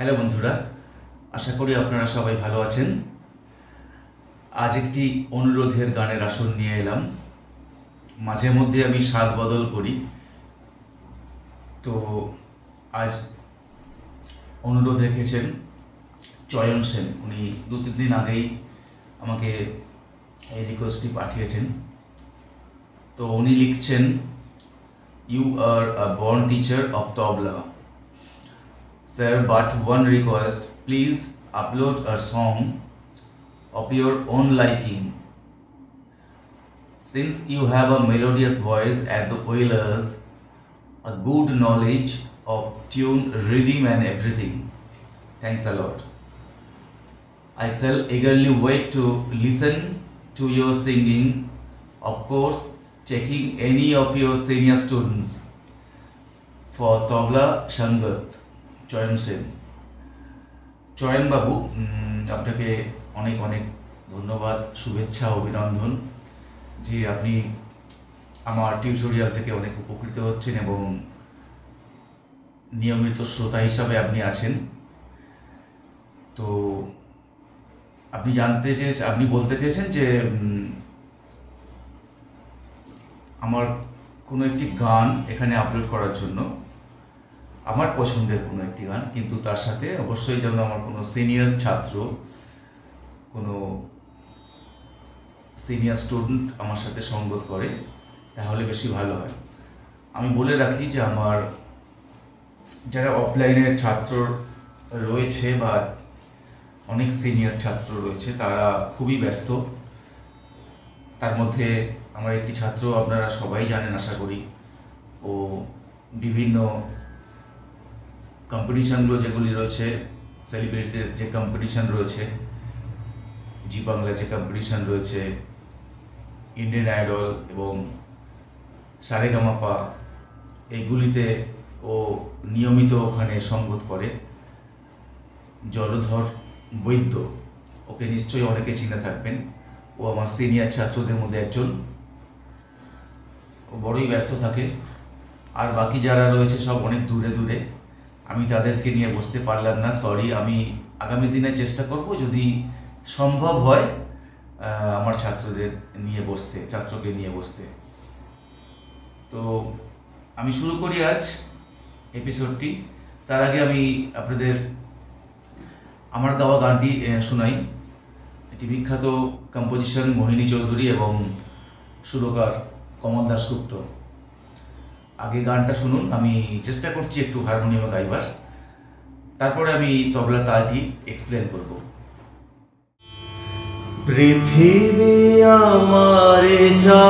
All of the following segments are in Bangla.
হ্যালো বন্ধুরা, আশা করি আপনারা সবাই ভালো আছেন। আজ একটি অনুরোধের গানের আসন নিয়ে এলাম। মাঝে মধ্যে আমি স্বাদ বদল করি। তো আজ অনুরোধ রেখেছেন চয়ন সেন। উনি দু তিন দিন আগেই আমাকে এই রিকোয়েস্টটি পাঠিয়েছেন। তো উনি লিখছেন you are a born teacher of tabla Sir, but one request please upload a song of your own liking. Since you have a melodious voice as well as a good knowledge of tune, rhythm, and everything. Thanks a lot. I shall eagerly wait to listen to your singing, of course, taking any of your senior students for Tabla Shangat. চয়ন সেন। চয়নবাবু আপনাকে অনেক অনেক ধন্যবাদ, শুভেচ্ছা, অভিনন্দন যে আপনি আমার টিউটোরিয়াল থেকে অনেক উপকৃত হচ্ছেন এবং নিয়মিত শ্রোতা হিসাবে আপনি আছেন। তো আপনি জানতে চেয়ে আপনি বলতে চেয়েছেন যে আমার কোনো একটি গান এখানে আপলোড করার জন্য। আমার পছন্দের কোনো একটি গান, কিন্তু তার সাথে অবশ্যই যেন আমার কোনো সিনিয়র ছাত্র, কোনো সিনিয়র স্টুডেন্ট আমার সাথে সঙ্গত করে, তাহলে বেশি ভালো হয়। আমি বলে রাখি যে আমার যারা অফলাইনের ছাত্র রয়েছে বা অনেক সিনিয়র ছাত্র রয়েছে, তারা খুবই ব্যস্ত। তার মধ্যে আমার একটি ছাত্র আপনারা সবাই জানেন, আশা করি। ও বিভিন্ন কম্পিটিশানগুলো যেগুলি রয়েছে সেলিব্রিটিদের যে কম্পিটিশান রয়েছে জি বাংলা যে কম্পিটিশান রয়েছে ইন্ডিয়ান আইডল এবং সারেগামাপা এইগুলিতে ও নিয়মিত ওখানে সঙ্গত করে। জলধর বৈদ্য, ওকে নিশ্চয়ই অনেকে চিনে থাকবেন। ও আমার সিনিয়র ছাত্রদের মধ্যে একজন। ও বড়ই ব্যস্ত থাকে। আর বাকি যারা রয়েছে সব অনেক দূরে দূরে। আমি তাদেরকে নিয়ে বসতে পারলাম না সরি আমি আগামী দিনে চেষ্টা করব যদি সম্ভব হয় আমার ছাত্রদের নিয়ে বসতে, ছাত্রকে নিয়ে বসতে। তো আমি শুরু করি আজ এপিসোডটি তার আগে আমি আপনাদের আমার গাওয়া গানটি শোনাই। এটি বিখ্যাত কম্পোজিশন মোহিনী চৌধুরী এবং সুরকার কমল দাশগুপ্ত। আগে গানটা শুনুন, আমি চেষ্টা করছি একটু হারমোনিয়ামে গাইবার। তারপরে আমি তবলা তালটি এক্সপ্লেন করব। পৃথিবী আমার চা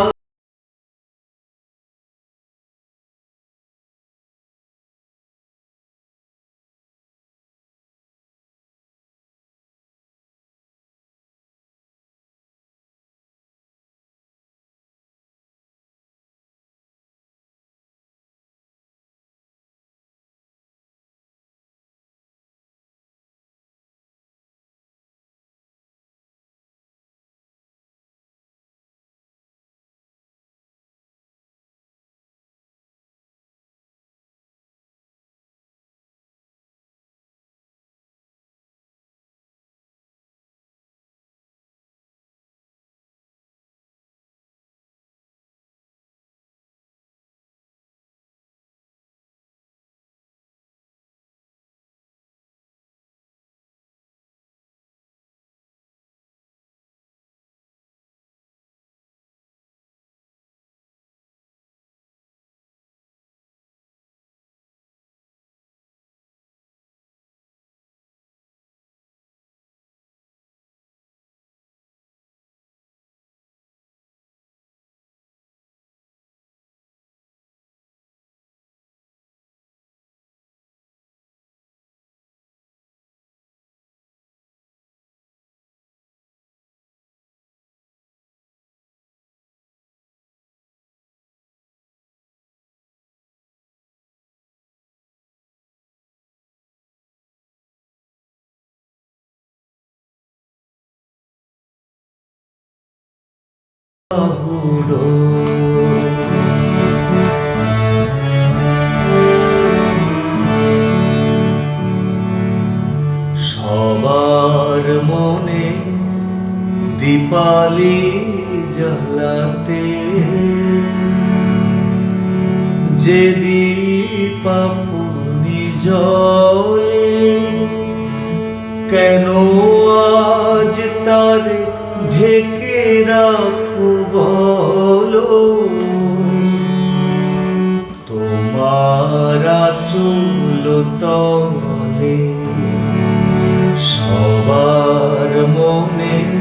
সবার মনে দীপালি জ্বালাতে যে দীপাপুনি জলে কেন আজ তার ঢেকে রাখু তোমার চুল তলে সবার মনে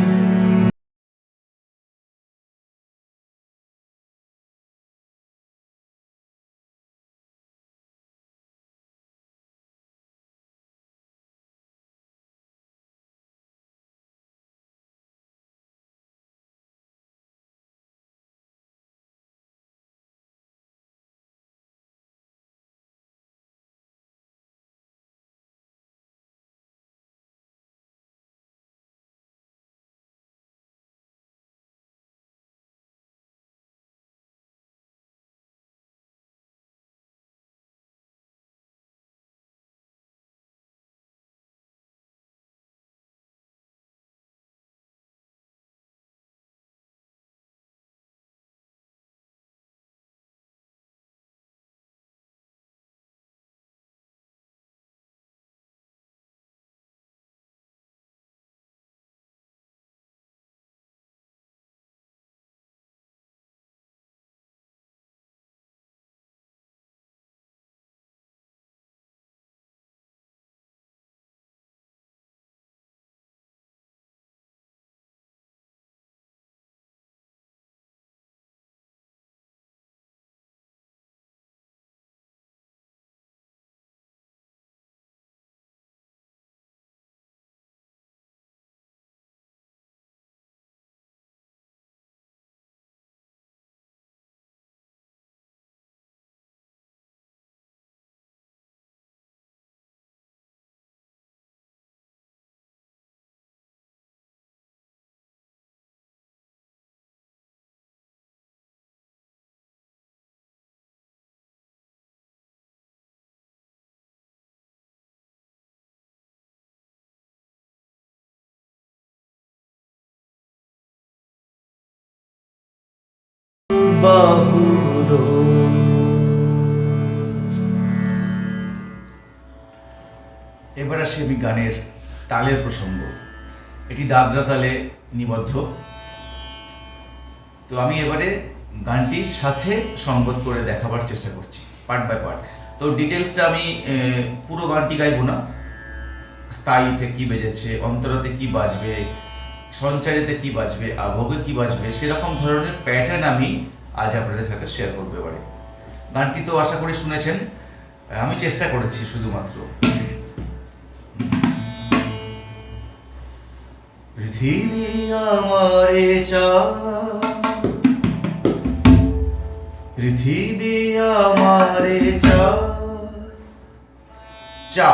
এবার আসি আমি গানের তালের প্রসঙ্গ। এটি দাদরা তালে নিবদ্ধ। তো আমি এবারে গানটির সাথে সঙ্গত করে দেখাবার চেষ্টা করছি, পার্ট বাই পার্ট। তো ডিটেলসটা আমি পুরো গানটি গাইবো না। স্থায়ীতে কি বেজেছে, অন্তরাতে কি বাজবে, সঞ্চারিতে কি বাজবে, আভোগে কি বাজবে, সেরকম ধরনের প্যাটার্ন আমি আজ আপনাদের সাথে শেয়ার করব এবারে। গানটি তো আশা করি শুনেছেন, আমি চেষ্টা করেছি শুধুমাত্র। পৃথিবী আমারে চা পৃথিবী আমারে চা চা,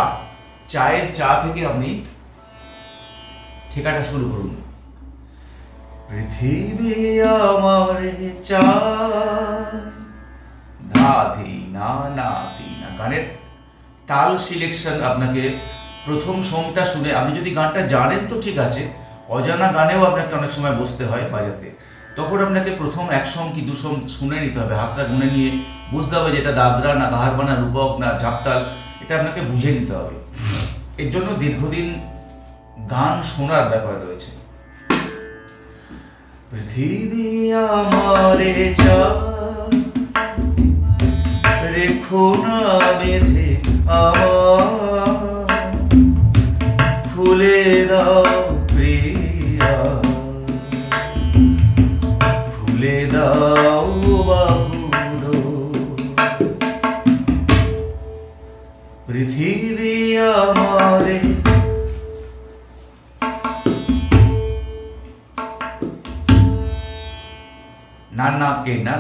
চায়ের চা থেকে আপনি ঠেকাটা শুরু করুন। পৃথিবী আমার চা ধা ধি না না না, গানের তাল সিলেকশন আপনাকে প্রথম সোমটা শুনে, আপনি যদি গানটা জানেন তো ঠিক আছে, অজানা গানেও আপনাকে অনেক সময় বসতে হয় বাজাতে। তখন আপনাকে প্রথম এক সোম কি দুসম শুনে নিতে হবে, হাতটা গুনে নিয়ে বুঝতে হবে যে এটা দাদরা না গাহারবা না রূপক না ঝাপতাল, এটা আপনাকে বুঝে নিতে হবে। এর জন্য দীর্ঘদিন গান শোনার ব্যাপার রয়েছে। পৃথিবী আমারে চা রেখো না বেঁধে আমার।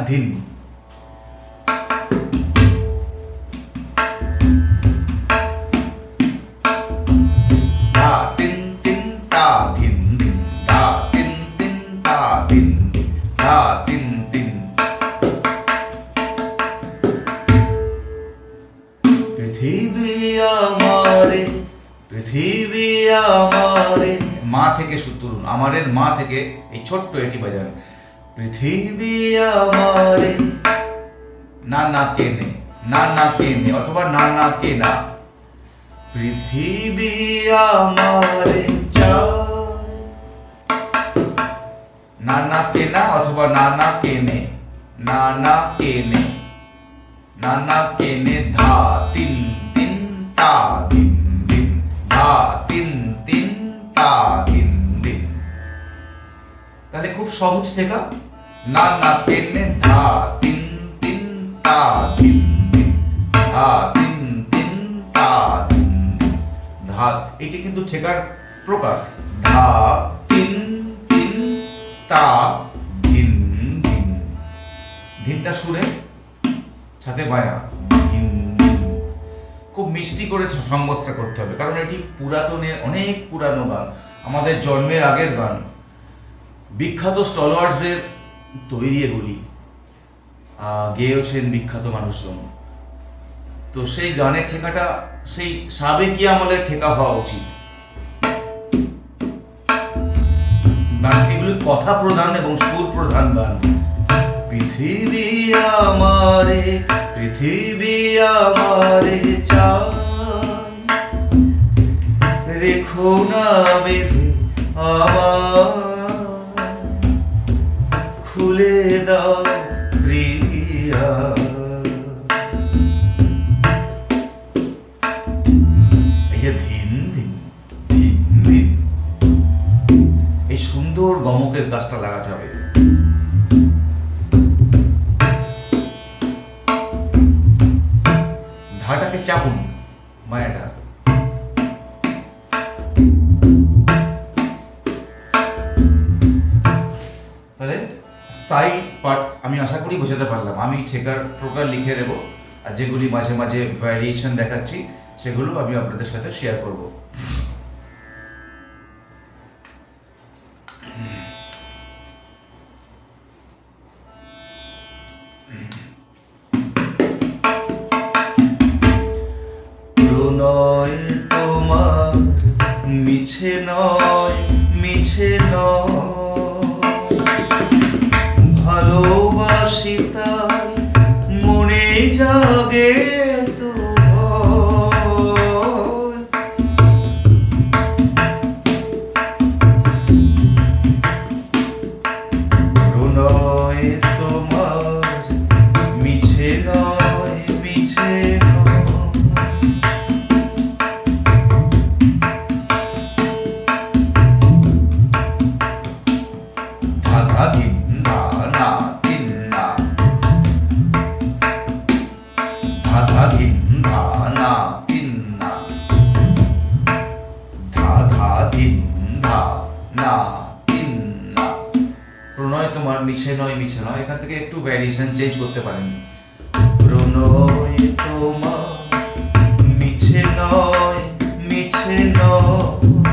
তিন পৃথিবী আমারে, পৃথিবী মা থেকে সুর তুলুন আমারের মা থেকে এই ছোট্ট এটি বাজান। পৃথিবী আমারে। না না কে নে না না কে অথবা না না কে পৃথিবী আমারে চায় না না কে অথবা না না কে নে না না কে না না কে ধা তিন তিন, তা দিন দিন ধা তিন তিন, তা দিন দিন তাহলে খুব সহজ শেখা। না না কে নে ধা তিন তিন তা, দিন দিন ধা তিন তিন তা, দিন ধা এটি কিন্তু ঠেকার প্রকার। ধা তিন তিন তা ধিন ধিন ধিনটা সুরে, সাথে বায়া ধিন খুব মিষ্টি করে সঙ্গতটা করতে হবে, কারণ এটি পুরাতনে, অনেক পুরানো গান। আমাদের জন্মের আগের গান। বিখ্যাত স্টলওয়ার্ডসদের তৈরি এগুলি। আহ, গেয়েছেন বিখ্যাত মানুষজন। তো সেই গানের ঠেকাটা সেই সাবেকি আমলের ঠেকা হওয়া উচিত। এগুলি কথা প্রধান এবং সুর প্রধান গান। পৃথিবী আমারে পৃথিবী আমারে চায় রেখো না বেঁধে আমার খুলে দাও প্রিয়া। এই সুন্দর গমকের গাছটা লাগাতে হবে। স্থায়ী পার্ট আমি আশা করি বোঝাতে পারলাম। আমি ঠেকার প্রকার লিখে দেব আর যেগুলি মাঝে মাঝে ভ্যারিয়েশন দেখাচ্ছি, সেগুলো আমি আপনাদের সাথে শেয়ার করব। নয় এখান থেকে একটু ভ্যারিয়েশন চেঞ্জ করতে পারেন। প্রণয় তোমার মিছে নয় মিছে নয়।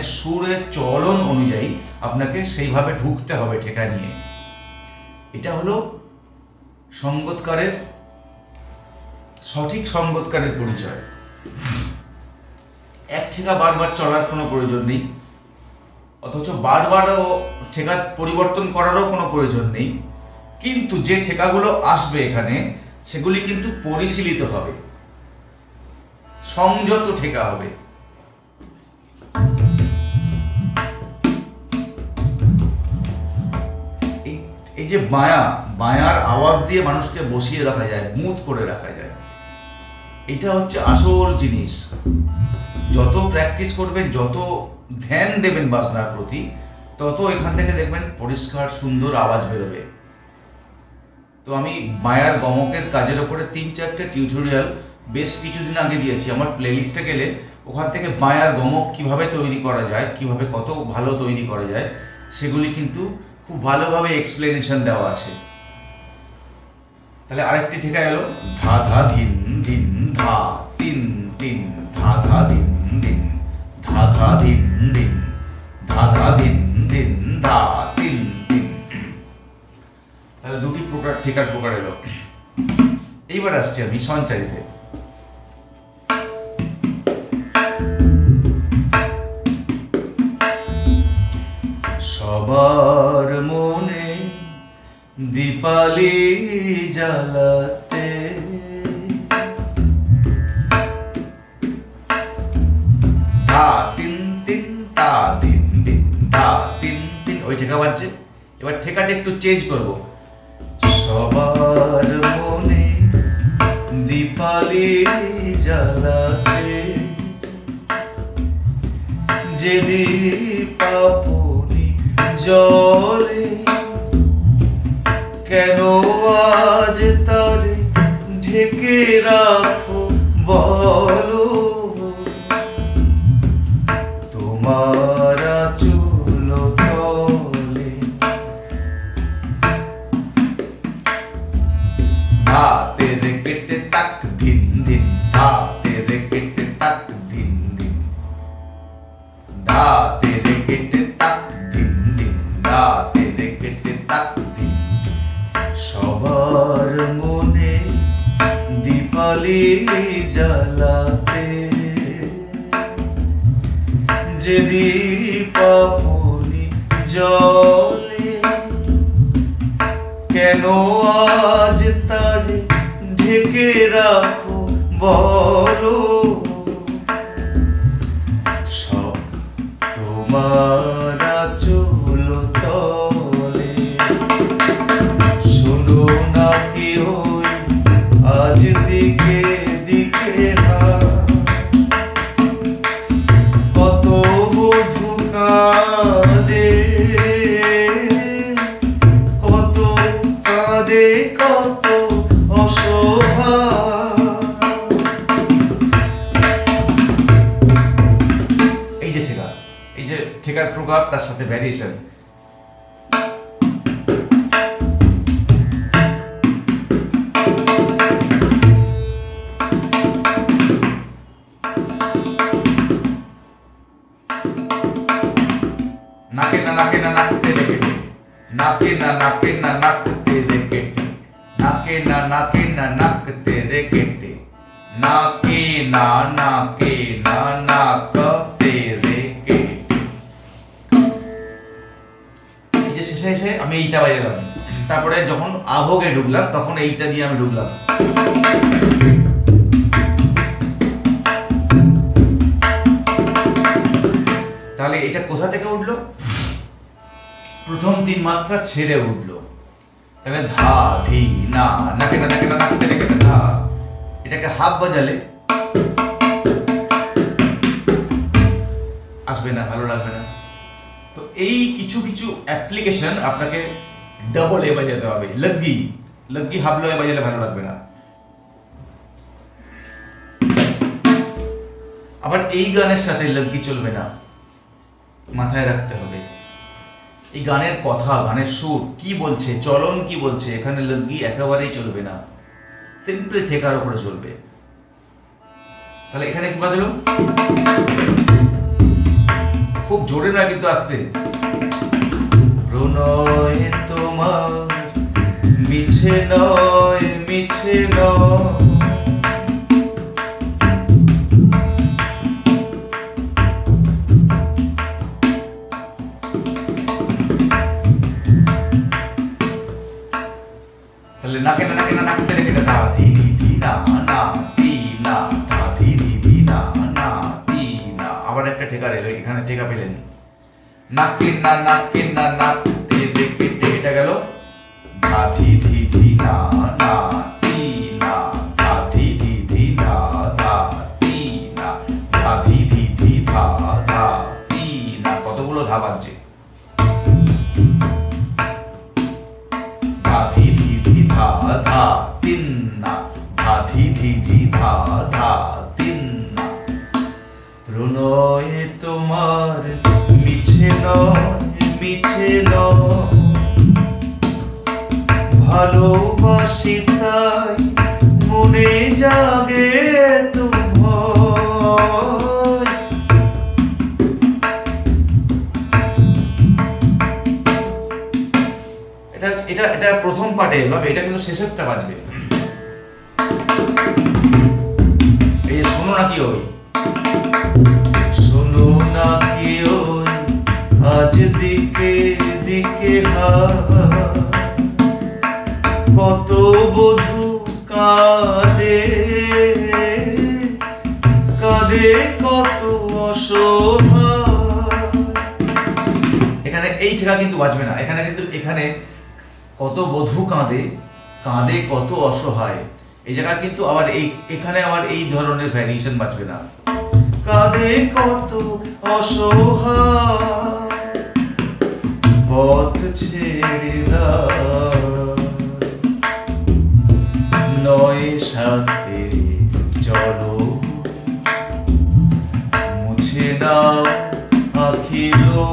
গানের সুরের চলন অনুযায়ী আপনাকে সেইভাবে ঢুকতে হবে ঠেকা নিয়ে। এটা হলো সঙ্গতকারের সঠিক সঙ্গতকারের পরিচয়। এক ঠেকা বারবার চলার কোনো প্রয়োজন নেই, অথচ বারবারও ঠেকা পরিবর্তন করারও কোনো প্রয়োজন নেই। কিন্তু যে ঠেকাগুলো আসবে এখানে, সেগুলি কিন্তু পরিশীলিত হবে। সংযত ঠেকা হবে। এই যে বায়া বায়ার আওয়াজ দিয়ে মানুষকে বসিয়ে রাখা যায়, মুত করে রাখা যায়। এটা হচ্ছে আসল জিনিস। যত প্র্যাকটিস করবেন, যত ধ্যান দেবেন বাসনার প্রতি, তত এখান থেকে দেখবেন পরিষ্কার, সুন্দর আওয়াজ বেরোবে। তো আমি মায়ার গমকের কাজের ওপরে তিন চারটে টিউটোরিয়াল বেশ কিছুদিন আগে দিয়েছি। আমার প্লেলিস্টে গেলে ওখান থেকে মায়ার গমক কীভাবে তৈরি করা যায়, কীভাবে কত ভালো তৈরি করা যায়, সেগুলি কিন্তু খুব ভালোভাবে এক্সপ্লেনেশন দেওয়া আছে। তাহলে আরেকটি ঠিকা এলো। ধা ধা ধিন ধিন ধা, তিন তিন, ধা ধা ধিন দিন ধা ধা দিন ধিন, ধা ধা দিন দিন ধা, তিন তিন। তাহলে দুটি প্রকার, ঠিকার প্রকার এলো। এইবার আসছি আমি সঞ্চারিতে। সবার মনে দীপালি জ্বালাতে। ধা তিন তিন, তা তিন তিন ধা তিন তিন। ওই ঠেকা বাজছে। এবার ঠেকাটা একটু চেঞ্জ করব। সবার মনে দীপালি জ্বালাতে। যে দীপাপনি জলে কেন আজ তারে ঢেকে রাখো নাকে না নাকে না নাকতে রেখে নাকে না নাকে না নাকতে রেখে এই যে শেষে এসে আমি এইটা বাজালাম। তারপরে যখন আভোগে ঢুকলাম তখন এইটা দিয়ে আমি ঢুকলাম তাহলে এটা কোথা থেকে উঠল? প্রথম তিন মাত্রা ছেড়ে উঠল। তাহলে ধা, ধি, না নাকে না নাকে না নাকতে রেখে ধা। এটাকে হাফ বাজালে। আসবে না, ভালো লাগবে না। তো এই কিছু কিছু অ্যাপ্লিকেশন আপনাকে ডাবল এ বাজাতে হবে। লগি লগি হাবলো এ বাজালে ভালো লাগবে না। আবার এই গানের সাথে লগি চলবে না। মাথায় রাখতে হবে। এই গানের কথা, গানের সুর, কি বলছে, চলন কি বলছে, এখানে লগি একেবারেই চলবে না। সিম্পল ঠেকার উপরে চলবে। তাহলে এখানে কি বাজলো? খুব জোরে না কিন্তু আসতে। প্রণয় তোমার, মিছে নয় মিছে নয়। তাহলে নাকে না নাকে না নাকতে রেখে দা ধি ধি ধি না না না ধা ধি ধি না না না আবার একটা ঠেকা এখানে ঠেকা পেলেন নাকে না নাকে না রেখে এটা গেল ধা ধি ধি ধি না না না ধা ধি ধি ধি ধা ধা তি না ধা ধি ধি ধি ধা ধা তি না কতগুলো ধা বাজছে তিন না ধা, ধি ধি, ধা ধা তিন তোমার মিছে নয় মিছে নয়। ভালোবাসি তাই মনে জাগে এটা এটা এটা প্রথম পার্টে এলাম, এটা কিন্তু শেষেরটা বাজবে। ওই। শোনো না কি ওই, আজ দিকে দিকে কত বধু কাঁদে কাঁদে কত এখানে এই ঠেকা কিন্তু বাজবে না। এখানে কিন্তু, এখানে কত বধু কাঁদে কাঁদে কত অসহায়। এই জায়গা কিন্তু আবার এই, এখানে আবার এই ধরনের ভ্যারিয়েশন বাঁচবে না। কাঁদে কত পথ ছেড়ে দাও। নয় সাথে চলো। মুছে নাও আখিলো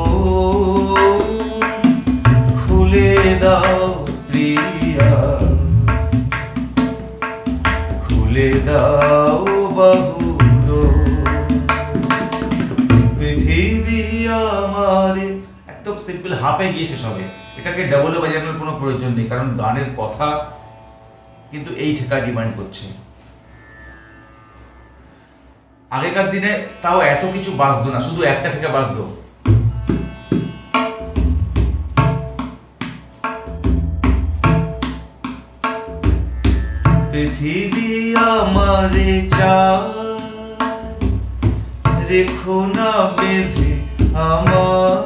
খুলে দাও। খুলে দাও বাহুলো পৃথিবী আমারে। একদম সিম্পল হাফে গিয়ে শেষ হবে। এটাকে ডাবলে বাজানোর কোনো প্রয়োজন নেই, কারণ গানের কথা কিন্তু এই ঠেকা ডিমান্ড করছে। আগেকার দিনে তাও এত কিছু বাজতো না, শুধু একটা ঠেকা বাজতো। বেঁধে আমার।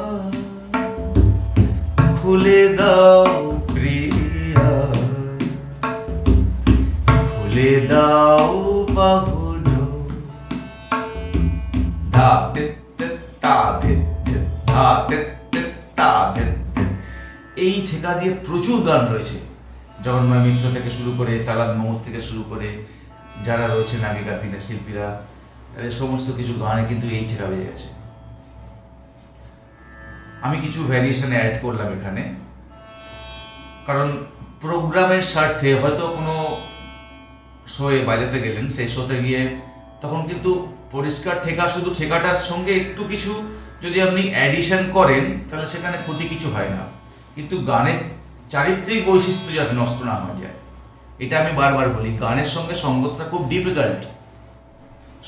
খুলে দাও প্রিয়া। খুলে দাও। এই ঠেকা দিয়ে প্রচুর গান রয়েছে। জগন্ময় মিত্র থেকে শুরু করে তালাদ মোহর থেকে শুরু করে যারা রয়েছেন আগেকার দিনের শিল্পীরা সমস্ত কিছু গানে কিন্তু এই ঠেকা বেজে গেছে। আমি কিছু ভ্যারিয়েশন অ্যাড করলাম এখানে। কারণ প্রোগ্রামের স্বার্থে হয়তো কোনো শোয়ে বাজাতে গেলেন, সেই শোতে গিয়ে তখন কিন্তু পরিষ্কার ঠেকা, শুধু ঠেকাটার সঙ্গে একটু কিছু যদি আপনি অ্যাডিশন করেন, তাহলে সেখানে ক্ষতি কিছু হয় না। কিন্তু গানের চারিত্রিক বৈশিষ্ট্য যাতে নষ্ট না হয়ে যায়, এটা আমি বারবার বলি, গানের সঙ্গে সঙ্গতটা খুব ডিফিকাল্ট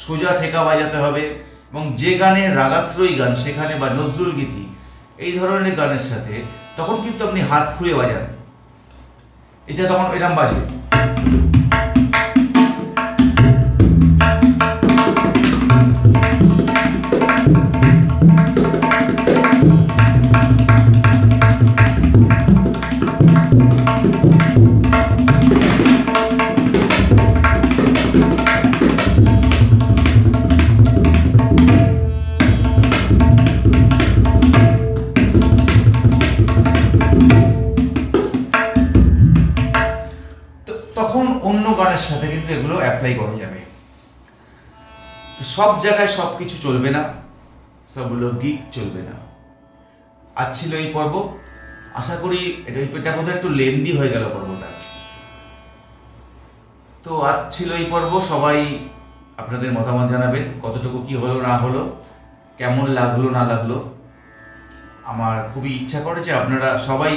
সোজা ঠেকা বাজাতে হবে এবং যে গানে রাগাশ্রয়ী গান, সেখানে বা নজরুল গীতি এই ধরনের গানের সাথে তখন কিন্তু আপনি হাত খুঁড়ে বাজান। এটা তখন এরম বাজবে সব জায়গায় সব কিছু চলবে না সব গিক চলবে না। আজ ছিল এই পর্ব। আশা করি এটা এটা বোধহয় একটু লেন্দি হয়ে গেল পর্বটা। তো আজ ছিল এই পর্ব। সবাই আপনাদের মতামত জানাবেন, কতটুকু কি হলো, না হলো, কেমন লাগল, না লাগল। আমার খুবই ইচ্ছা করে যে আপনারা সবাই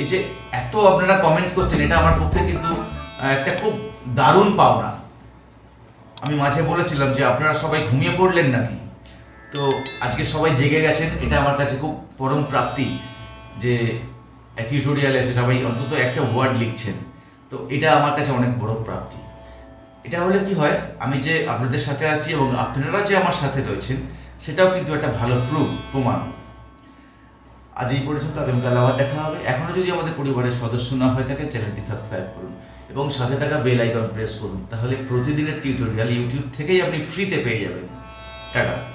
এই যে এত আপনারা কমেন্টস করছেন, এটা আমার পক্ষে কিন্তু একটা খুব দারুণ পাওনা। আমি মাঝে বলেছিলাম যে আপনারা সবাই ঘুমিয়ে পড়লেন নাকি? তো আজকে সবাই জেগে গেছেন, এটা আমার কাছে খুব পরম প্রাপ্তি যে টিউটোরিয়াল এসে সবাই অন্তত একটা ওয়ার্ড লিখছেন। তো এটা আমার কাছে অনেক বড় প্রাপ্তি। এটা হলে কি হয়, আমি যে আপনাদের সাথে আছি এবং আপনারা যে আমার সাথে রয়েছেন, সেটাও কিন্তু একটা ভালো প্রুফ প্রমাণ। আজ এই পর্যন্ত, আগামীকাল আবার দেখা হবে। এখনও যদি আমাদের পরিবারের সদস্য না হয়ে থাকে চ্যানেলটি সাবস্ক্রাইব করুন এবং সাথে থাকা বেল আইকন প্রেস করুন, তাহলে প্রতিদিনের টিউটোরিয়াল ইউটিউব থেকেই আপনি ফ্রিতে পেয়ে যাবেন। টাটা।